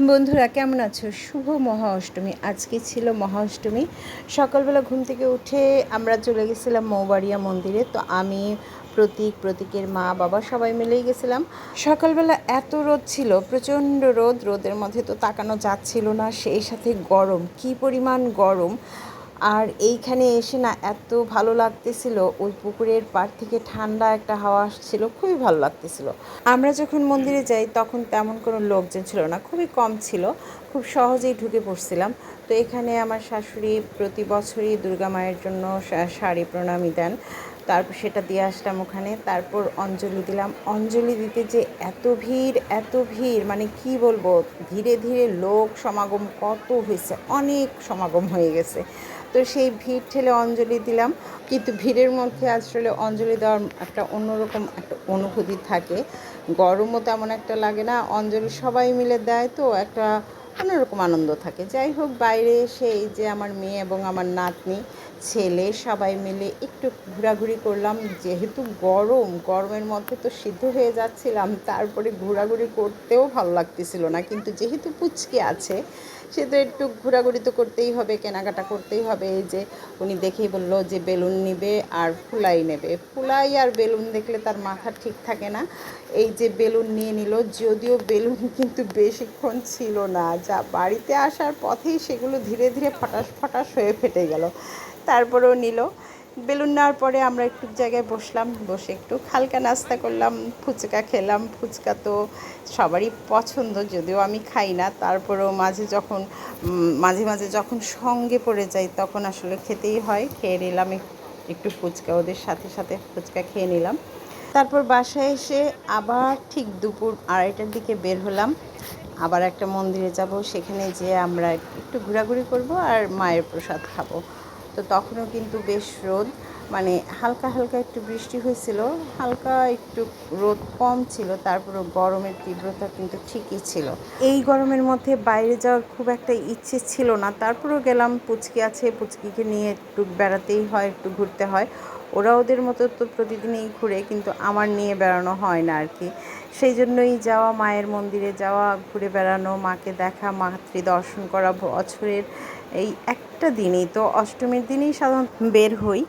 বন্ধুরা, কেমন আছো? শুভ মহা অষ্টমী আজকে ছিল মহা অষ্টমী সকালবেলা ঘুম থেকে উঠে আমরা চলে গেছিলাম মৌবাড়িয়া মন্দিরে। তো আমি, প্রতীক, প্রতীকের মা, বাবা সবাই মিলেই গেছিলাম। সকালবেলা এত রোদ ছিল, প্রচণ্ড রোদ। রোদের মধ্যে তো তাকানো যাচ্ছিল না। সেই সাথে গরম। কি পরিমাণ গরম! আর এইখানে এসে না এত ভালো লাগতেছিল, ওই পুকুরের পাড় থেকে ঠান্ডা একটা হাওয়া আসছিল, খুবই ভালো লাগতেছিল। আমরা যখন মন্দিরে যাই তখন তেমন কোনো লোকজন ছিল না, খুবই কম ছিল, খুব সহজেই ঢুকে পড়ছিলাম। তো এখানে আমার শাশুড়ি প্রতি বছরই দুর্গা মায়ের জন্য শাড়ি প্রণামী দেন। তারপর সেটা দিয়ে আসলাম ওখানে, তারপর অঞ্জলি দিলাম। অঞ্জলি দিতে যে এত ভিড় এত ভিড় মানে কি বলব, ধীরে ধীরে লোক সমাগম কত হয়েছে, অনেক সমাগম হয়ে গেছে। তো সেই ভিড় ঠেলে অঞ্জলি দিলাম। কিন্তু ভিড়ের মধ্যে আসলে অঞ্জলি দেওয়ার একটা অন্যরকম একটা অনুভূতি থাকে। গরমও তেমন একটা লাগে না, অঞ্জলি সবাই মিলে দেয় তো একটা অন্যরকম আনন্দ থাকে। যাই হোক, বাইরে এসে এই যে আমার মেয়ে এবং আমার নাতনি ছেলে, সবাই মিলে একটু ঘোরাঘুরি করলাম। যেহেতু গরম, গরমের মধ্যে তো সিদ্ধ হয়ে যাচ্ছিলাম, তারপরে ঘোরাঘুরি করতেও ভালো লাগতেছিল না। কিন্তু যেহেতু পুচকে আছে, সে তো একটু ঘোরাঘুরি তো করতেই হবে, কেনাকাটা করতেই হবে। এই যে উনি দেখেই বলল যে বেলুন নিবে আর ফুলাই নেবে। ফুলাই আর বেলুন দেখলে তার মাথা ঠিক থাকে না। এই যে বেলুন নিয়ে নিল, যদিও বেলুন কিন্তু বেশিক্ষণ ছিল না। যা বাড়িতে আসার পথেই সেগুলো ধীরে ধীরে ফটাস ফটাস হয়ে ফেটে গেল। তারপরেও নিল। বেলুন নেওয়ার পরে আমরা একটু জায়গায় বসলাম, বসে একটু হালকা নাস্তা করলাম, ফুচকা খেলাম, ফুচকা তো সবারই পছন্দ, যদিও আমি খাই না। তারপরেও মাঝে যখন মাঝে মাঝে যখন সঙ্গে পড়ে যাই, তখন আসলে খেতেই হয়। খেয়ে নিলাম একটু ফুচকা, ওদের সাথে সাথে ফুচকা খেয়ে নিলাম। তারপর বাসায় এসে আবার ঠিক দুপুর আড়াইটার দিকে বের হলাম। আবার একটা মন্দিরে যাব, সেখানে যেয়ে আমরা একটু ঘোরাঘুরি করব আর মায়ের প্রসাদ খাব। তো তখনও কিন্তু বেশ রোদ। মানে হালকা হালকা একটু বৃষ্টি হয়েছিল, হালকা একটু রোদ কম ছিল তারপরে গরমের তীব্রতা কিন্তু ঠিকই ছিল। এই গরমের মধ্যে বাইরে যাওয়ার খুব একটা ইচ্ছে ছিল না। তারপরেও গেলাম, পুচকি আছে, পুচকিকে নিয়ে একটু বেড়াতেই হয়, একটু ঘুরতে হয়। ওরা ওদের মতো তো প্রতিদিনই ঘুরে, কিন্তু আমার নিয়ে বেড়ানো হয় না আর কি। সেই জন্যই যাওয়া, মায়ের মন্দিরে যাওয়া, ঘুরে বেড়ানো, মাকে দেখা মাতৃ দর্শন করা, বছরের এই একটা দিনই, তো অষ্টমীর দিনেই সাধারণত বের হই।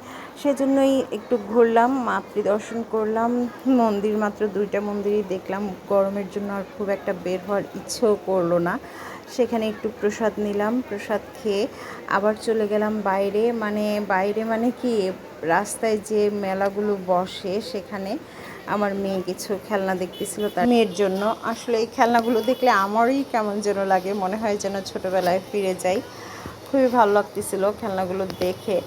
সেজন্যই একটু ঘুরলাম মাতৃ দর্শন করলাম, মন্দির মাত্র দুইটা মন্দিরই দেখলাম। গরমের জন্য আর খুব একটা বের হওয়ার ইচ্ছেও করল না। সেখানে একটু প্রসাদ নিলাম, প্রসাদ খেয়ে আবার চলে গেলাম বাইরে। মানে বাইরে মানে কি, রাস্তায় যে মেলাগুলো বসে সেখানে আমার মেয়ে কিছু খেলনা দেখতেছিল তার মেয়ের জন্য। আসলে এই খেলনাগুলো দেখলে আমারই কেমন যেন লাগে, মনে হয় যেন ছোটোবেলায় ফিরে যাই। খুবই ভালো লাগতেছিল খেলনাগুলো দেখে।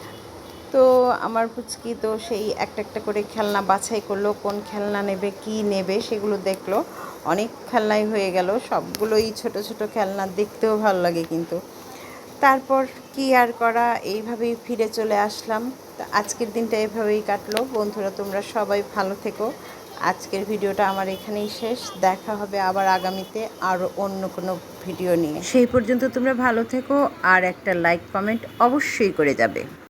তো আমার পুচকি তো সেই একটা একটা করে খেলনা বাছাই করল, কোন খেলনা নেবে, কি নেবে সেগুলো দেখল। অনেক খেলনাই হয়ে গেল, সবগুলোই ছোট ছোট খেলনা, দেখতেও ভালো লাগে কিন্তু। তারপর কি আর করা, এইভাবেই ফিরে চলে আসলাম। আজকের দিনটা এভাবেই কাটলো। বন্ধুরা, তোমরা সবাই ভালো থেকো। আজকের ভিডিওটা আমার এখানেই শেষ। দেখা হবে আবার আগামীতে আরও অন্য কোনো ভিডিও নিয়ে। সেই পর্যন্ত তোমরা ভালো থেকো আর একটা লাইক কমেন্ট অবশ্যই করে যাবে।